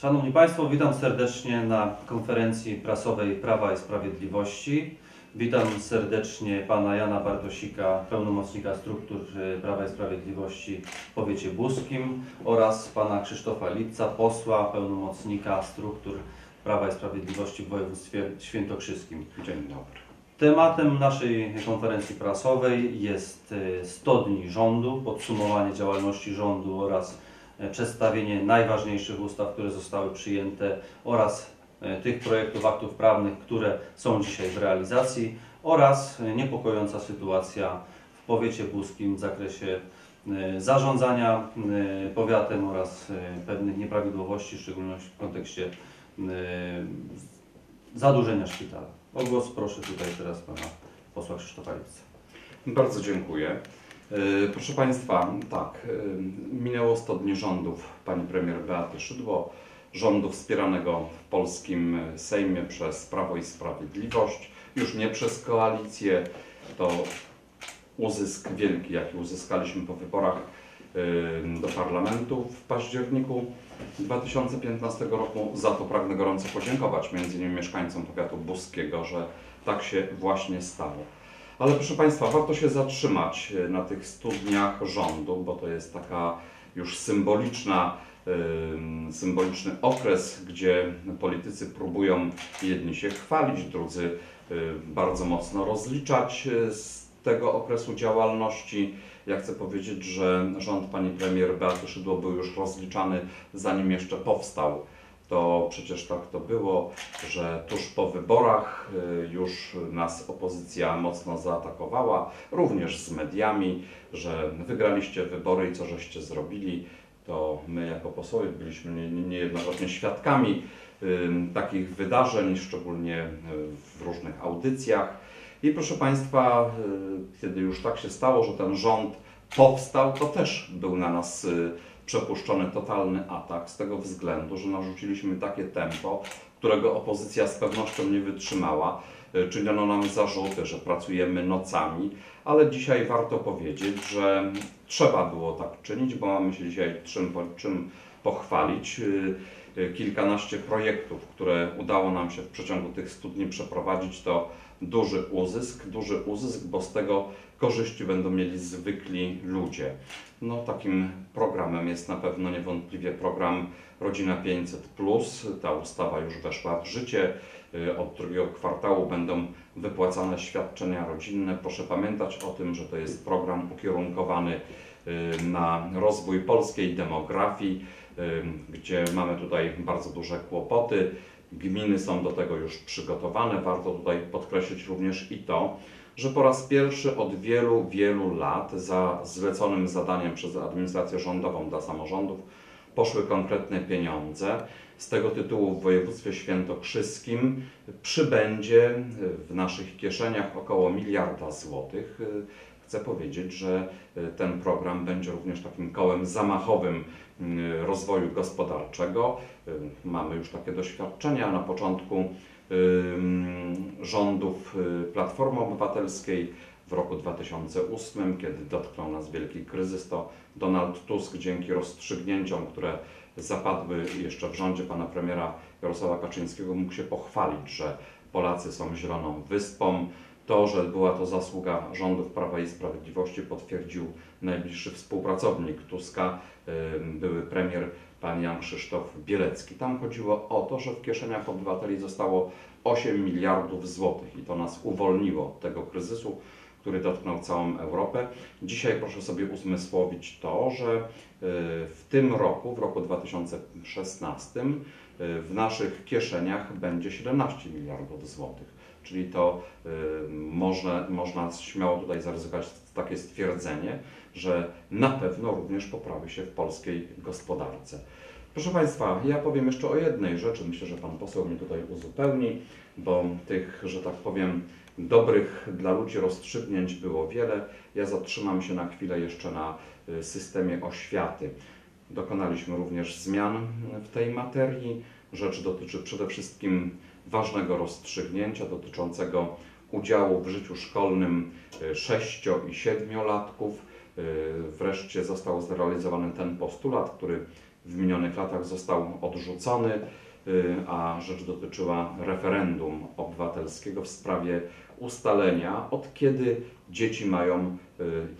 Szanowni Państwo, witam serdecznie na konferencji prasowej Prawa i Sprawiedliwości. Witam serdecznie Pana Jana Bartosika, pełnomocnika struktur y, Prawa i Sprawiedliwości w powiecie buskim oraz Pana Krzysztofa Lipca, posła, pełnomocnika struktur Prawa i Sprawiedliwości w województwie świętokrzyskim. Dzień dobry. Tematem naszej konferencji prasowej jest y, 100 dni rządu, podsumowanie działalności rządu oraz przedstawienie najważniejszych ustaw, które zostały przyjęte oraz e, tych projektów aktów prawnych, które są dzisiaj w realizacji oraz e, niepokojąca sytuacja w powiecie buskim w zakresie e, zarządzania e, powiatem oraz e, pewnych nieprawidłowości, w szczególności w kontekście e, zadłużenia szpitala. O głos proszę tutaj teraz pana posła Krzysztofa Lipca. Bardzo dziękuję. E, Proszę Państwa, tak, e, minęło 100 dni rządów pani premier Beaty Szydło, rządu wspieranego w polskim Sejmie przez Prawo i Sprawiedliwość, już nie przez koalicję, to uzysk wielki, jaki uzyskaliśmy po wyborach e, do parlamentu w październiku 2015 roku. Za to pragnę gorąco podziękować m.in. mieszkańcom powiatu buskiego, że tak się właśnie stało. Ale proszę Państwa, warto się zatrzymać e, na tych 100 dniach rządu, bo to jest taka już symboliczna, ym, symboliczny okres, gdzie politycy próbują jedni się chwalić, drudzy y, bardzo mocno rozliczać y, z tego okresu działalności. Ja chcę powiedzieć, że rząd pani premier Beaty Szydło był już rozliczany zanim jeszcze powstał. To przecież tak to było, że tuż po wyborach y, już nas opozycja mocno zaatakowała, również z mediami, że wygraliście wybory i co żeście zrobili. To my jako posłowie byliśmy nie- nie- niejednokrotnie świadkami takich wydarzeń, szczególnie y, w różnych audycjach. I proszę Państwa, y, kiedy już tak się stało, że ten rząd powstał, to też był na nas przepuszczony totalny atak z tego względu, że narzuciliśmy takie tempo, którego opozycja z pewnością nie wytrzymała. Y, Czyniono nam zarzuty, że pracujemy nocami, ale dzisiaj warto powiedzieć, że trzeba było tak czynić, bo mamy się dzisiaj czym, czym pochwalić. Y, y, Kilkanaście projektów, które udało nam się w przeciągu tych 100 dni przeprowadzić, to duży uzysk, duży uzysk, bo z tego korzyści będą mieli zwykli ludzie. No, takim programem jest na pewno niewątpliwie program Rodzina 500. Ta ustawa już weszła w życie. Y, Od drugiego kwartału będą wypłacane świadczenia rodzinne. Proszę pamiętać o tym, że to jest program ukierunkowany y, na rozwój polskiej demografii, y, gdzie mamy tutaj bardzo duże kłopoty. Gminy są do tego już przygotowane. Warto tutaj podkreślić również i to, że po raz pierwszy od wielu, wielu lat za zleconym zadaniem przez administrację rządową dla samorządów poszły konkretne pieniądze. Z tego tytułu w województwie świętokrzyskim przybędzie w naszych kieszeniach około miliarda złotych. Chcę powiedzieć, że ten program będzie również takim kołem zamachowym y, rozwoju gospodarczego. Y, Mamy już takie doświadczenia na początku ym, rządów y, Platformy Obywatelskiej w roku 2008, kiedy dotknął nas wielki kryzys, to Donald Tusk dzięki rozstrzygnięciom, które zapadły jeszcze w rządzie pana premiera Jarosława Kaczyńskiego, mógł się pochwalić, że Polacy są zieloną wyspą. To, że była to zasługa rządów Prawa i Sprawiedliwości, potwierdził najbliższy współpracownik Tuska, były premier pan Jan Krzysztof Bielecki. Tam chodziło o to, że w kieszeniach obywateli zostało 8 miliardów złotych i to nas uwolniło od tego kryzysu, który dotknął całą Europę. Dzisiaj proszę sobie uzmysłowić to, że y, w tym roku, w roku 2016, y, w naszych kieszeniach będzie 17 miliardów złotych. Czyli to y, można, można śmiało tutaj zaryzykować takie stwierdzenie, że na pewno również poprawi się w polskiej gospodarce. Proszę Państwa, ja powiem jeszcze o jednej rzeczy. Myślę, że Pan poseł mnie tutaj uzupełni, bo tych, że tak powiem, dobrych dla ludzi rozstrzygnięć było wiele. Ja zatrzymam się na chwilę jeszcze na y, systemie oświaty. Dokonaliśmy również zmian w tej materii. Rzecz dotyczy przede wszystkim ważnego rozstrzygnięcia dotyczącego udziału w życiu szkolnym 6 i 7-latków. Wreszcie został zrealizowany ten postulat, który w minionych latach został odrzucony, a rzecz dotyczyła referendum obywatelskiego w sprawie ustalenia, od kiedy dzieci mają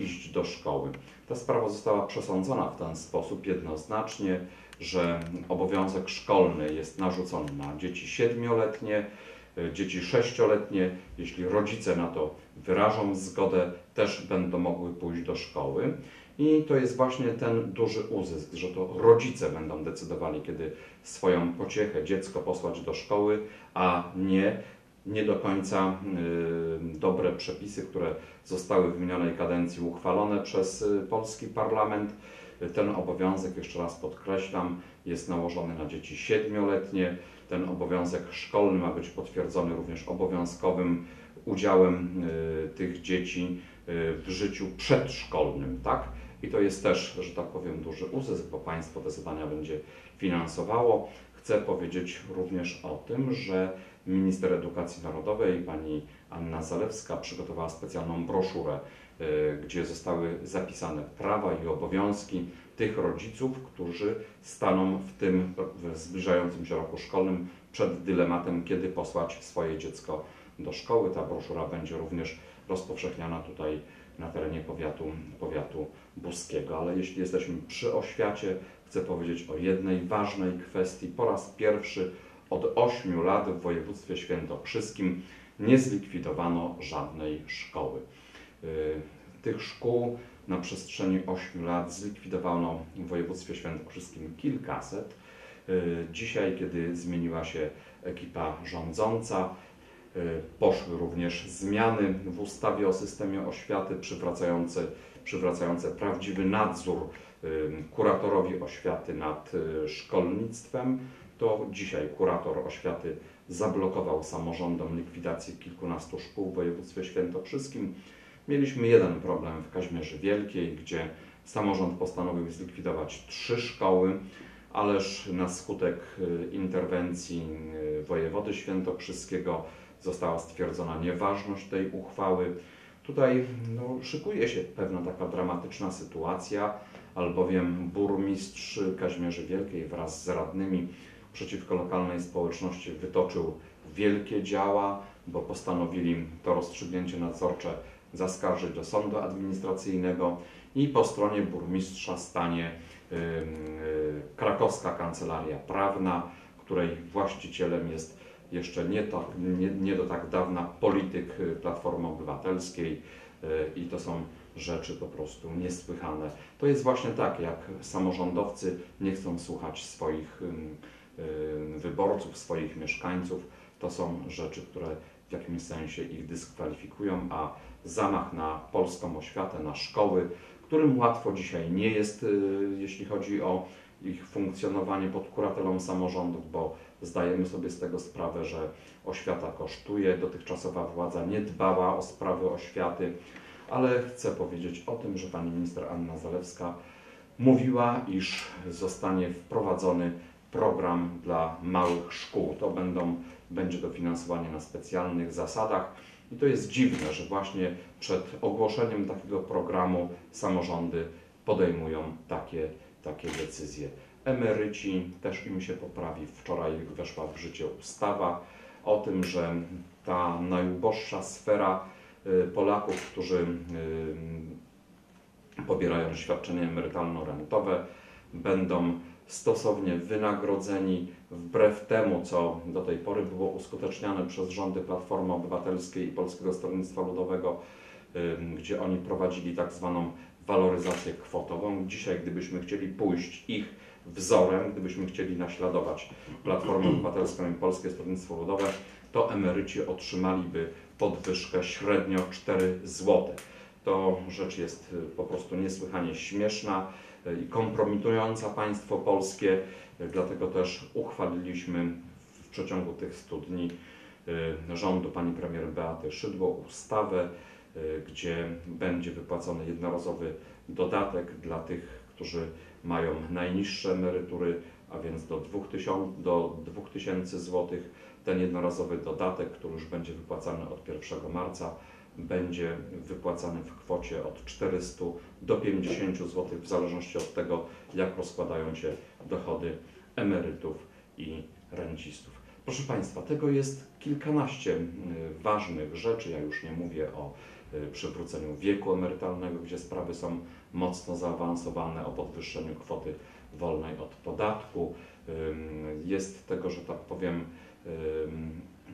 iść do szkoły. Ta sprawa została przesądzona w ten sposób jednoznacznie, że obowiązek szkolny jest narzucony na dzieci siedmioletnie, dzieci sześcioletnie. Jeśli rodzice na to wyrażą zgodę, też będą mogły pójść do szkoły. I to jest właśnie ten duży uzysk, że to rodzice będą decydowali, kiedy swoją pociechę dziecko posłać do szkoły, a nie nie do końca y, dobre przepisy, które zostały w minionej kadencji uchwalone przez y, polski parlament. Ten obowiązek, jeszcze raz podkreślam, jest nałożony na dzieci siedmioletnie. Ten obowiązek szkolny ma być potwierdzony również obowiązkowym udziałem y, tych dzieci w życiu przedszkolnym, tak? I to jest też, że tak powiem, duży uzysk, bo państwo te zadania będzie finansowało. Chcę powiedzieć również o tym, że minister edukacji narodowej, pani Anna Zalewska, przygotowała specjalną broszurę, y, gdzie zostały zapisane prawa i obowiązki tych rodziców, którzy staną w tym w zbliżającym się roku szkolnym przed dylematem, kiedy posłać swoje dziecko do szkoły. Ta broszura będzie również rozpowszechniana tutaj na terenie powiatu, powiatu buskiego. Ale jeśli jesteśmy przy oświacie, chcę powiedzieć o jednej ważnej kwestii. Po raz pierwszy od 8 lat w województwie świętokrzyskim nie zlikwidowano żadnej szkoły. Y, tych szkół na przestrzeni 8 lat zlikwidowano w województwie świętokrzyskim kilkaset. Y, dzisiaj, kiedy zmieniła się ekipa rządząca, poszły również zmiany w ustawie o systemie oświaty przywracające, przywracające prawdziwy nadzór kuratorowi oświaty nad szkolnictwem to dzisiaj kurator oświaty zablokował samorządom likwidację kilkunastu szkół w województwie świętokrzyskim. Mieliśmy jeden problem w Kaźmierzy Wielkiej, gdzie samorząd postanowił zlikwidować trzy szkoły, ależ na skutek y, interwencji y, wojewody świętokrzyskiego została stwierdzona nieważność tej uchwały. Tutaj no, szykuje się pewna taka dramatyczna sytuacja, albowiem burmistrz Kaźmierzy Wielkiej wraz z radnymi przeciwko lokalnej społeczności wytoczył wielkie działa, bo postanowili to rozstrzygnięcie nadzorcze zaskarżyć do sądu administracyjnego i po stronie burmistrza stanie yy, krakowska kancelaria prawna, której właścicielem jest jeszcze nie, nie, nie do tak dawna polityk Platformy Obywatelskiej yy, i to są rzeczy po prostu niesłychane. To jest właśnie tak, jak samorządowcy nie chcą słuchać swoich Y, wyborców, swoich mieszkańców, to są rzeczy, które w jakimś sensie ich dyskwalifikują, a zamach na polską oświatę, na szkoły, którym łatwo dzisiaj nie jest, y, jeśli chodzi o ich funkcjonowanie pod kuratelą samorządów, bo zdajemy sobie z tego sprawę, że oświata kosztuje, dotychczasowa władza nie dbała o sprawy oświaty, ale chcę powiedzieć o tym, że pani minister Anna Zalewska mówiła, iż zostanie wprowadzony program dla małych szkół. To będą, będzie dofinansowanie na specjalnych zasadach. I to jest dziwne, że właśnie przed ogłoszeniem takiego programu samorządy podejmują takie, takie decyzje. Emeryci też im się poprawi. Wczoraj weszła w życie ustawa o tym, że ta najuboższa sfera y, Polaków, którzy y, pobierają świadczenie emerytalno-rentowe, będą stosownie wynagrodzeni wbrew temu, co do tej pory było uskuteczniane przez rządy Platformy Obywatelskiej i Polskiego Stronnictwa Ludowego, gdzie oni prowadzili tak zwaną waloryzację kwotową. Dzisiaj, gdybyśmy chcieli pójść ich wzorem, gdybyśmy chcieli naśladować Platformę Obywatelską i Polskie Stronnictwo Ludowe, to emeryci otrzymaliby podwyżkę średnio 4 zł. To rzecz jest y, po prostu niesłychanie śmieszna i kompromitująca państwo polskie. Dlatego też uchwaliliśmy w przeciągu tych 100 dni y, rządu pani premier Beaty Szydło ustawę, y, gdzie będzie wypłacony jednorazowy dodatek dla tych, którzy mają najniższe emerytury, a więc do 2000, do 2000 zł. Ten jednorazowy dodatek, który już będzie wypłacany od 1 marca, będzie wypłacany w kwocie od 400 do 50 zł, w zależności od tego, jak rozkładają się dochody emerytów i rencistów. Proszę Państwa, tego jest kilkanaście y, ważnych rzeczy. Ja już nie mówię o przywróceniu wieku emerytalnego, gdzie sprawy są mocno zaawansowane, o podwyższeniu kwoty wolnej od podatku. Jest tego, że tak powiem,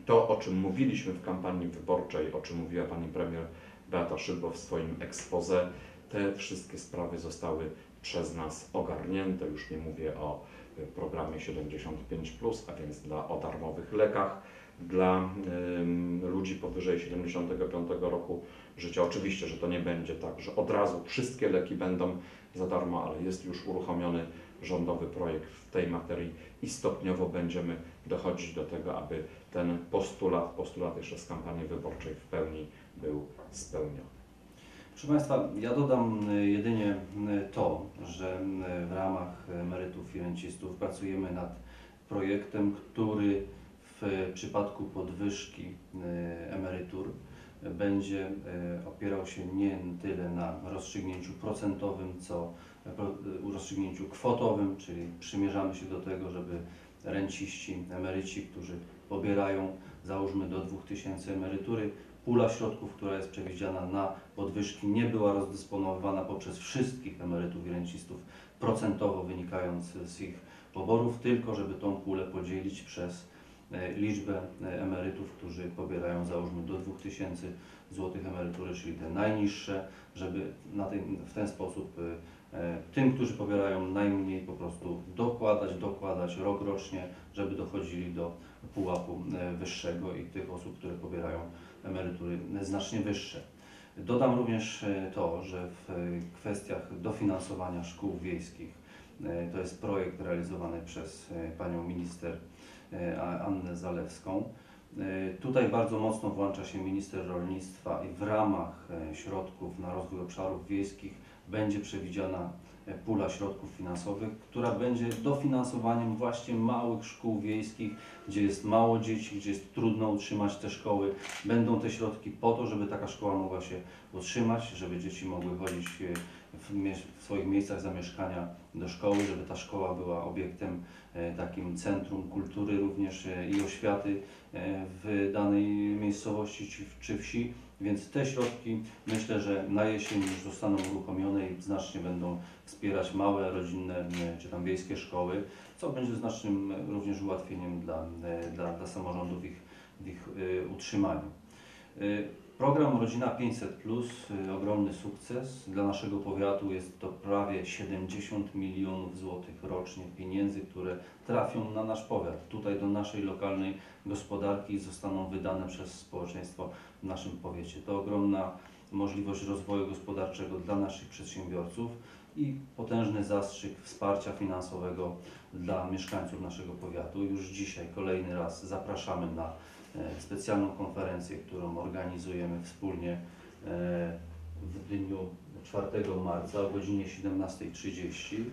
to, o czym mówiliśmy w kampanii wyborczej, o czym mówiła pani premier Beata Szydło w swoim expose, te wszystkie sprawy zostały przez nas ogarnięte. Już nie mówię o y, programie 75, a więc dla, o darmowych lekach dla ym, ludzi powyżej 75 roku życia. Oczywiście, że to nie będzie tak, że od razu wszystkie leki będą za darmo, ale jest już uruchomiony rządowy projekt w tej materii i stopniowo będziemy dochodzić do tego, aby ten postulat, postulat jeszcze z kampanii wyborczej w pełni był spełniony. Proszę Państwa, ja dodam y, jedynie y, to, że y, w ramach emerytów i rencistów pracujemy nad projektem, który w przypadku podwyżki emerytur będzie y, opierał się nie tyle na rozstrzygnięciu procentowym, co y, rozstrzygnięciu kwotowym, czyli przymierzamy się do tego, żeby renciści, emeryci, którzy pobierają załóżmy do 2000 emerytury, pula środków, która jest przewidziana na podwyżki, nie była rozdysponowywana poprzez wszystkich emerytów i rencistów procentowo wynikając z ich poborów, tylko żeby tą pulę podzielić przez e, liczbę e, emerytów, którzy pobierają załóżmy do 2000 zł emerytury, czyli te najniższe, żeby na ten, w ten sposób e, e, tym, którzy pobierają najmniej po prostu dokładać, dokładać rok rocznie, żeby dochodzili do pułapu e, wyższego i tych osób, które pobierają emerytury znacznie wyższe. Dodam również e, to, że w e, kwestiach dofinansowania szkół wiejskich e, to jest projekt realizowany przez e, panią minister e, Annę Zalewską. E, Tutaj bardzo mocno włącza się minister rolnictwa i w ramach e, środków na rozwój obszarów wiejskich będzie przewidziana e, pula środków finansowych, która będzie dofinansowaniem właśnie małych szkół wiejskich, gdzie jest mało dzieci, gdzie jest trudno utrzymać te szkoły. Będą te środki po to, żeby taka szkoła mogła się utrzymać, żeby dzieci mogły chodzić e, w, w swoich miejscach zamieszkania do szkoły, żeby ta szkoła była obiektem e, takim centrum kultury również e, i oświaty e, w danej miejscowości czy, wsi. Więc te środki myślę, że na jesień już zostaną uruchomione i znacznie będą wspierać małe, rodzinne czy tam wiejskie szkoły, co będzie znacznym również ułatwieniem dla, dla, dla samorządów ich, w ich utrzymaniu. Program Rodzina 500 Plus, y, ogromny sukces. Dla naszego powiatu jest to prawie 70 milionów złotych rocznie pieniędzy, które trafią na nasz powiat, tutaj do naszej lokalnej gospodarki zostaną wydane przez społeczeństwo w naszym powiecie. To ogromna możliwość rozwoju gospodarczego dla naszych przedsiębiorców i potężny zastrzyk wsparcia finansowego dla mieszkańców naszego powiatu. Już dzisiaj kolejny raz zapraszamy na specjalną konferencję, którą organizujemy wspólnie e, w dniu 4 marca o godzinie 17.30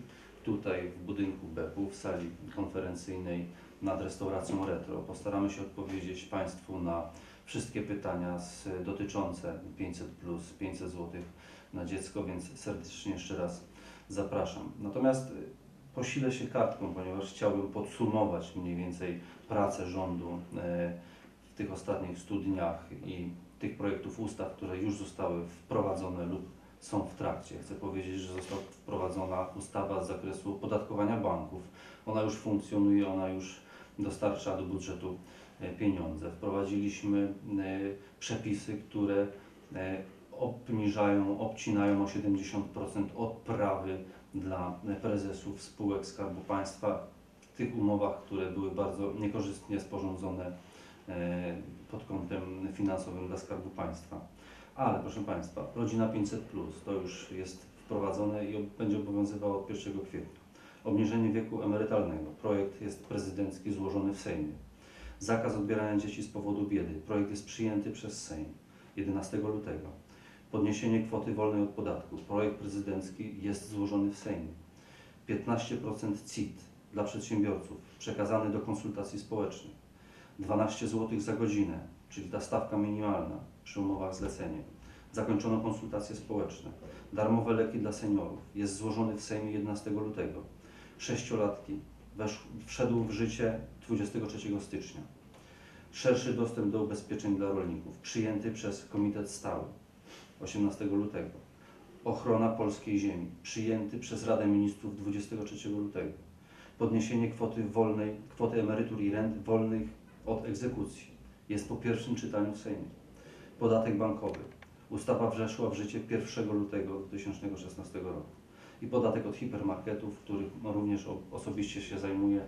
tutaj w budynku BEP-u w sali konferencyjnej nad restauracją Retro. Postaramy się odpowiedzieć Państwu na wszystkie pytania z, dotyczące 500 plus 500 zł na dziecko, więc serdecznie jeszcze raz zapraszam. Natomiast posilę się kartką, ponieważ chciałbym podsumować mniej więcej pracę rządu e, w tych ostatnich 100 dniach i tych projektów ustaw, które już zostały wprowadzone lub są w trakcie. Chcę powiedzieć, że została wprowadzona ustawa z zakresu opodatkowania banków. Ona już funkcjonuje, ona już dostarcza do budżetu e, pieniądze. Wprowadziliśmy e, przepisy, które e, obniżają, obcinają o 70% odprawy dla prezesów spółek Skarbu Państwa w tych umowach, które były bardzo niekorzystnie sporządzone pod kątem finansowym dla Skarbu Państwa. Ale proszę Państwa, rodzina 500 to już jest wprowadzone i będzie obowiązywało od 1 kwietnia. Obniżenie wieku emerytalnego. Projekt jest prezydencki złożony w Sejmie. Zakaz odbierania dzieci z powodu biedy. Projekt jest przyjęty przez Sejm 11 lutego. Podniesienie kwoty wolnej od podatku. Projekt prezydencki jest złożony w Sejmie. 15% CIT dla przedsiębiorców przekazany do konsultacji społecznych. 12 zł za godzinę, czyli ta stawka minimalna. przy umowach zlecenie. Zakończono konsultacje społeczne. Darmowe leki dla seniorów. Jest złożony w Sejmie 11 lutego. Sześciolatki. Wesz, wszedł w życie 23 stycznia. Szerszy dostęp do ubezpieczeń dla rolników. Przyjęty przez Komitet Stały 18 lutego. Ochrona polskiej ziemi. Przyjęty przez Radę Ministrów 23 lutego. Podniesienie kwoty wolnej, kwoty emerytur i rent wolnych od egzekucji. Jest po pierwszym czytaniu w Sejmie. Podatek bankowy. Ustawa weszła w życie 1 lutego 2016 roku. I podatek od hipermarketów, których również osobiście się zajmuję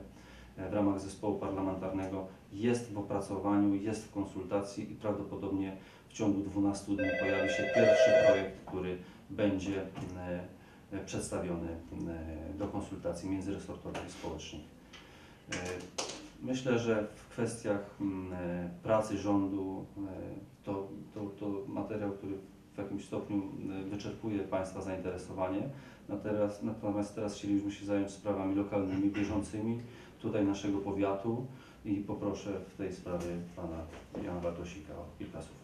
e, w ramach zespołu parlamentarnego, jest w opracowaniu, jest w konsultacji i prawdopodobnie w ciągu 12 dni pojawi się pierwszy projekt, który będzie e, e, przedstawiony do konsultacji międzyresortowych i społecznych. Myślę, że w kwestiach mm, e, pracy rządu e, to, to, to materiał, który w jakimś stopniu e, wyczerpuje Państwa zainteresowanie. Natomiast teraz chcielibyśmy się zająć sprawami lokalnymi, bieżącymi tutaj naszego powiatu i poproszę w tej sprawie Pana Jana Bartosika o kilka słów.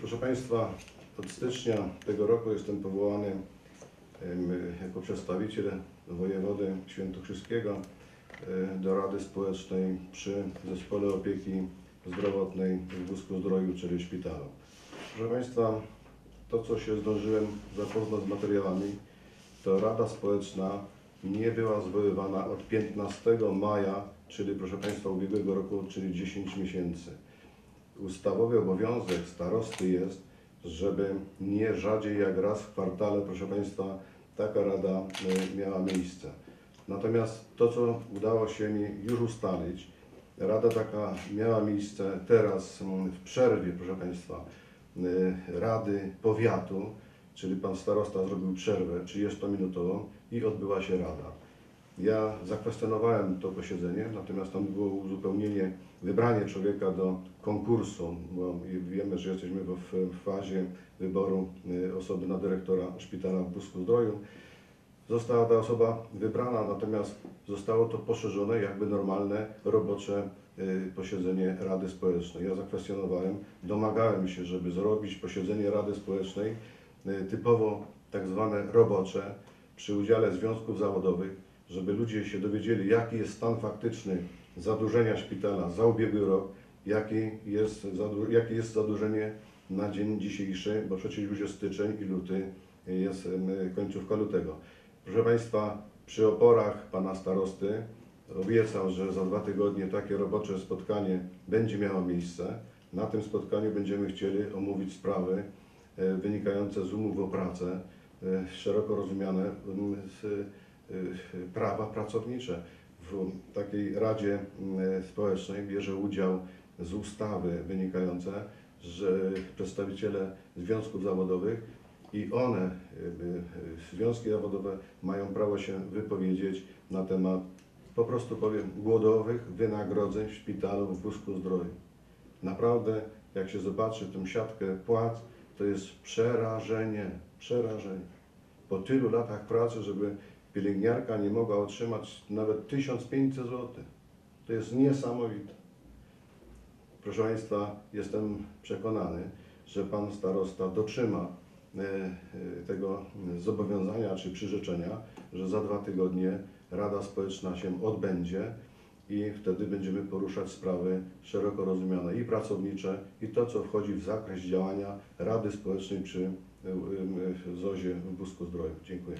Proszę Państwa, od stycznia tego roku jestem powołany jako przedstawiciel wojewody świętokrzyskiego do Rady Społecznej przy Zespole Opieki Zdrowotnej w Busku Zdroju, czyli szpitalu. Proszę Państwa, to co się zdążyłem zapoznać z materiałami, to Rada Społeczna nie była zwoływana od 15 maja, czyli proszę Państwa ubiegłego roku, czyli 10 miesięcy ustawowy obowiązek starosty jest, żeby nie rzadziej jak raz w kwartale, proszę Państwa, taka rada e, miała miejsce. Natomiast to, co udało się mi już ustalić, rada taka miała miejsce teraz mm, w przerwie, proszę Państwa, e, Rady Powiatu, czyli Pan Starosta zrobił przerwę 30-minutową i odbyła się rada. Ja zakwestionowałem to posiedzenie, natomiast tam było uzupełnienie, wybranie człowieka do konkursu, bo wiemy, że jesteśmy w, w fazie wyboru y, osoby na dyrektora szpitala w Busku Zdroju. Została ta osoba wybrana, natomiast zostało to poszerzone, jakby normalne, robocze y, posiedzenie Rady Społecznej. Ja zakwestionowałem, domagałem się, żeby zrobić posiedzenie Rady Społecznej y, typowo tak zwane robocze, przy udziale związków zawodowych, żeby ludzie się dowiedzieli, jaki jest stan faktyczny zadłużenia szpitala za ubiegły rok, jaki jest, jakie jest zadłużenie na dzień dzisiejszy, bo przecież już jest styczeń i luty, jest em, końcówka lutego. Proszę Państwa, przy oporach Pana Starosty obiecał, że za dwa tygodnie takie robocze spotkanie będzie miało miejsce. Na tym spotkaniu będziemy chcieli omówić sprawy e, wynikające z umów o pracę, e, szeroko rozumiane e, prawa pracownicze. W takiej Radzie Społecznej bierze udział z ustawy wynikające, że przedstawiciele związków zawodowych i one, związki zawodowe, mają prawo się wypowiedzieć na temat, po prostu powiem, głodowych wynagrodzeń w szpitalu w Busku Zdroju. Naprawdę, jak się zobaczy tę siatkę płac, to jest przerażenie, przerażenie. Po tylu latach pracy, żeby pielęgniarka nie mogła otrzymać nawet 1500 zł. To jest niesamowite. Proszę Państwa, jestem przekonany, że Pan Starosta dotrzyma tego zobowiązania czy przyrzeczenia, że za dwa tygodnie Rada Społeczna się odbędzie i wtedy będziemy poruszać sprawy szeroko rozumiane i pracownicze i to, co wchodzi w zakres działania Rady Społecznej przy e, e, ZOzie w Busku Zdroju. Dziękuję.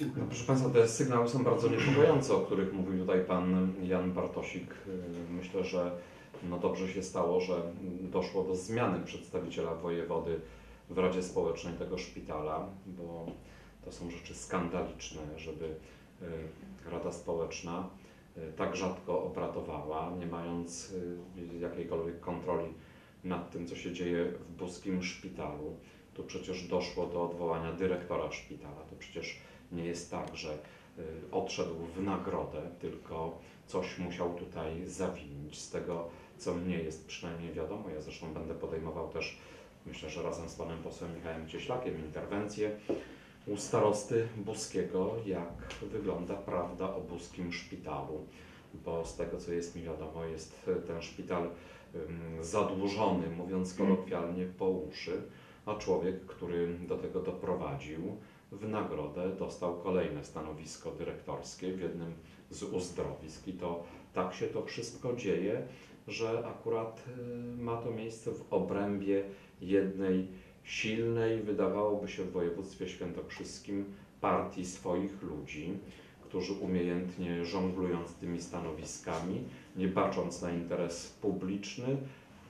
No, proszę Państwa, te sygnały są bardzo niepokojące, o których mówił tutaj Pan Jan Bartosik. Myślę, że no dobrze się stało, że doszło do zmiany przedstawiciela wojewody w Radzie Społecznej tego szpitala, bo to są rzeczy skandaliczne, żeby yy, Rada Społeczna yy, tak rzadko obradowała, nie mając yy, jakiejkolwiek kontroli nad tym, co się dzieje w buskim szpitalu. Tu przecież doszło do odwołania dyrektora szpitala. To przecież nie jest tak, że odszedł w nagrodę, tylko coś musiał tutaj zawinić. Z tego, co mnie jest przynajmniej wiadomo, ja zresztą będę podejmował też, myślę, że razem z panem posłem Michałem Cieślakiem, interwencję u starosty Buskiego, jak wygląda prawda o buskim szpitalu. Bo z tego, co jest mi wiadomo, jest ten szpital zadłużony, mówiąc kolokwialnie, po uszy, a człowiek, który do tego doprowadził, w nagrodę dostał kolejne stanowisko dyrektorskie w jednym z uzdrowisk. I to tak się to wszystko dzieje, że akurat y, ma to miejsce w obrębie jednej silnej, wydawałoby się w województwie świętokrzyskim, partii swoich ludzi, którzy umiejętnie żonglując tymi stanowiskami, nie bacząc na interes publiczny,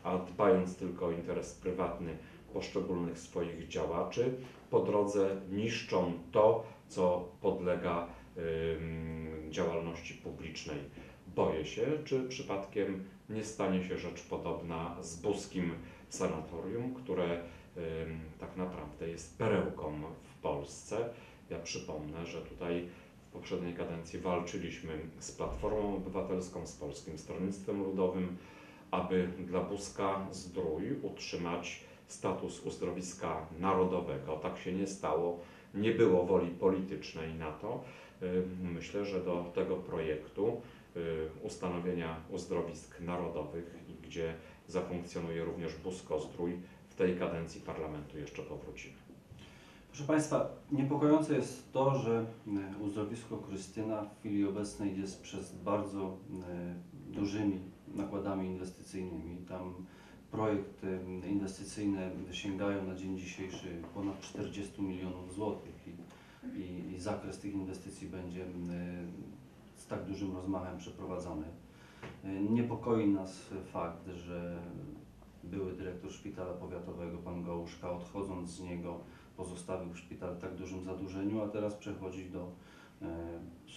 a dbając tylko o interes prywatny poszczególnych swoich działaczy, po drodze niszczą to, co podlega ym, działalności publicznej. Boję się, czy przypadkiem nie stanie się rzecz podobna z buskim sanatorium, które tak naprawdę jest perełką w Polsce. Ja przypomnę, że tutaj w poprzedniej kadencji walczyliśmy z Platformą Obywatelską, z Polskim Stronnictwem Ludowym, aby dla Buska Zdrój utrzymać status uzdrowiska narodowego. Tak się nie stało, nie było woli politycznej na to. Myślę, że do tego projektu ustanowienia uzdrowisk narodowych, i gdzie zafunkcjonuje również Busko Zdrój, w tej kadencji parlamentu jeszcze powrócimy. Proszę Państwa, niepokojące jest to, że e, uzdrowisko Krystyna w chwili obecnej jest przez bardzo e, dużymi nakładami inwestycyjnymi. Tam projekty inwestycyjne sięgają na dzień dzisiejszy ponad 40 milionów złotych i, i, i zakres tych inwestycji będzie z tak dużym rozmachem przeprowadzony. E, Niepokoi nas fakt, że były dyrektor szpitala powiatowego, pan Gołuszka, odchodząc z niego, pozostawił szpital w tak dużym zadłużeniu, a teraz przechodzi do e,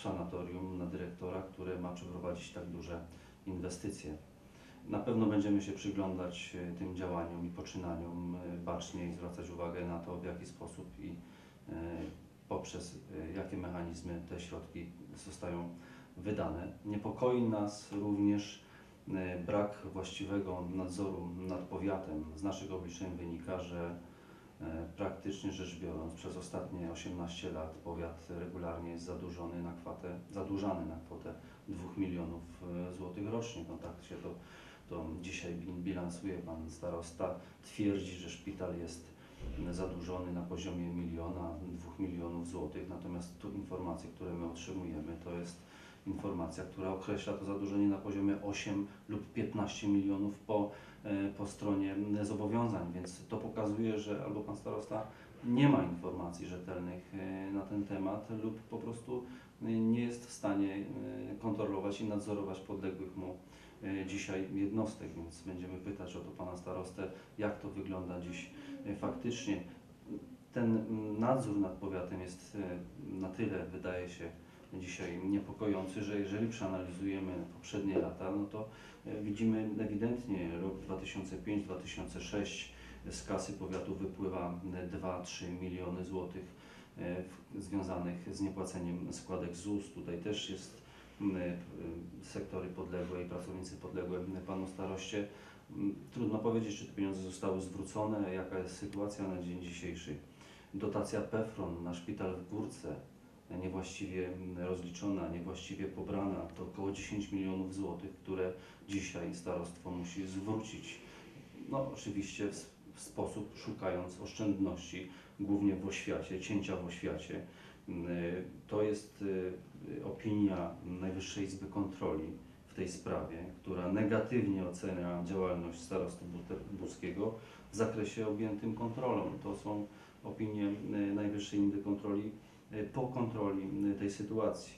sanatorium na dyrektora, które ma przeprowadzić tak duże inwestycje. Na pewno będziemy się przyglądać e, tym działaniom i poczynaniom bacznie i zwracać uwagę na to, w jaki sposób i poprzez jakie mechanizmy te środki zostają wydane. Niepokoi nas również e, brak właściwego nadzoru nad powiatem. Z naszych obliczeń wynika, że e, praktycznie rzecz biorąc przez ostatnie 18 lat powiat regularnie jest zadłużony na kwotę, zadłużany na kwotę 2 milionów e, złotych rocznie. No tak się to, to dzisiaj bil- bilansuje pan starosta. Twierdzi, że szpital jest zadłużony na poziomie miliona, dwóch milionów złotych, natomiast tu informacje, które my otrzymujemy, to jest informacja, która określa to zadłużenie na poziomie 8 lub 15 milionów po, e, po stronie zobowiązań, więc to pokazuje, że albo pan starosta nie ma informacji rzetelnych e, na ten temat lub po prostu nie jest w stanie e, kontrolować i nadzorować podległych mu dzisiaj jednostek, więc będziemy pytać o to pana starostę, jak to wygląda dziś faktycznie. Ten mm, nadzór nad powiatem jest na tyle, wydaje się, dzisiaj niepokojący, że jeżeli przeanalizujemy poprzednie lata, no to e, widzimy ewidentnie rok 2005-2006 z kasy powiatu wypływa e, 2-3 miliony złotych e, związanych z niepłaceniem składek ZUS. Tutaj też jest e, sektory podległe i pracownicy podległe panu staroście. Trudno powiedzieć, czy te pieniądze zostały zwrócone, jaka jest sytuacja na dzień dzisiejszy. Dotacja PEFRON na szpital w Górce niewłaściwie rozliczona, niewłaściwie pobrana, to około 10 milionów złotych, które dzisiaj starostwo musi zwrócić. No oczywiście w, sposób szukając oszczędności, głównie w oświacie, cięcia w oświacie. Mm, y, To jest y, y, opinia Najwyższej Izby Kontroli w tej sprawie, która negatywnie ocenia działalność starosty Buskiego w zakresie objętym kontrolą. To są opinie Najwyższej Izby Kontroli po kontroli y, tej sytuacji.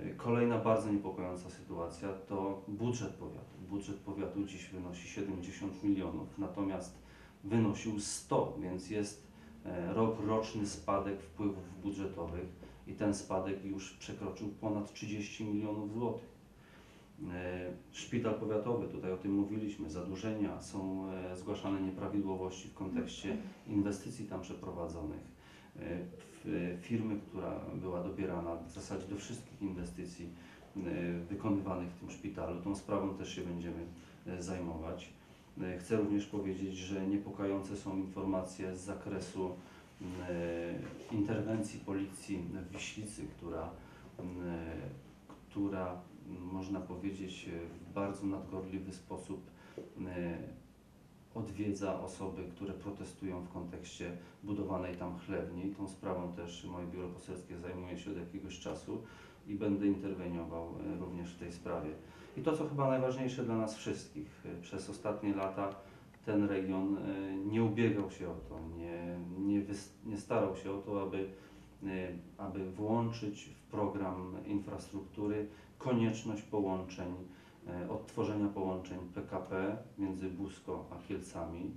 Y, Kolejna bardzo niepokojąca sytuacja to budżet powiatu. Budżet powiatu dziś wynosi 70 milionów, natomiast wynosił 100, więc jest e, rok roczny spadek wpływów budżetowych i ten spadek już przekroczył ponad 30 milionów złotych. E, Szpital powiatowy, tutaj o tym mówiliśmy, zadłużenia, są e, zgłaszane nieprawidłowości w kontekście inwestycji tam przeprowadzonych. Firmy, która była dobierana w zasadzie do wszystkich inwestycji e, wykonywanych w tym szpitalu, tą sprawą też się będziemy e, zajmować. E, Chcę również powiedzieć, że niepokojące są informacje z zakresu interwencji policji w Wiślicy, która, która można powiedzieć w bardzo nadgorliwy sposób odwiedza osoby, które protestują w kontekście budowanej tam chlewni. Tą sprawą też moje biuro poselskie zajmuje się od jakiegoś czasu i będę interweniował e, również w tej sprawie. I to, co chyba najważniejsze dla nas wszystkich, e, przez ostatnie lata ten region e, nie ubiegał się o to, nie, nie, nie starał się o to, aby, aby włączyć w program infrastruktury konieczność połączeń, odtworzenia połączeń PKP między Busko a Kielcami.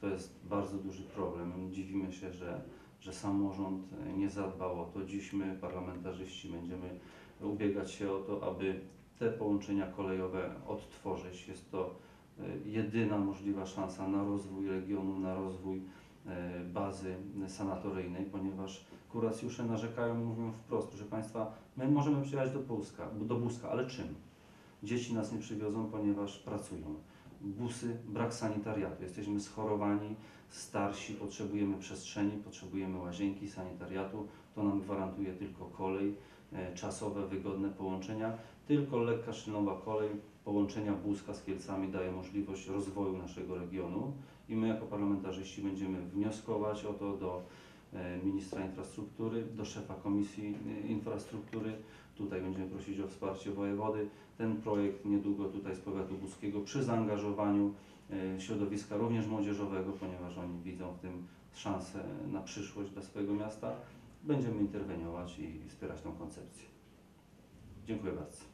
To jest bardzo duży problem. Dziwimy się, że, że samorząd e, nie zadbał o to. Dziś my, parlamentarzyści, będziemy ubiegać się o to, aby te połączenia kolejowe odtworzyć. Jest to e, jedyna możliwa szansa na rozwój regionu, na rozwój e, bazy sanatoryjnej, ponieważ kuracjusze narzekają mówią wprost, że Państwa, my możemy przyjechać do Polska, do Buska, ale czym? Dzieci nas nie przywiozą, ponieważ pracują. Busy, brak sanitariatu. Jesteśmy schorowani, starsi, potrzebujemy przestrzeni, potrzebujemy łazienki, sanitariatu. To nam gwarantuje tylko kolej, e, czasowe, wygodne połączenia. Tylko lekka szynowa kolej połączenia Buska z Kielcami daje możliwość rozwoju naszego regionu i my jako parlamentarzyści będziemy wnioskować o to do e, ministra infrastruktury, do szefa Komisji e, Infrastruktury. Tutaj będziemy prosić o wsparcie wojewody. Ten projekt niedługo tutaj z powiatu buskiego przy zaangażowaniu e, środowiska również młodzieżowego, ponieważ oni widzą w tym szansę na przyszłość dla swojego miasta. Będziemy interweniować i wspierać tą koncepcję. Dziękuję bardzo.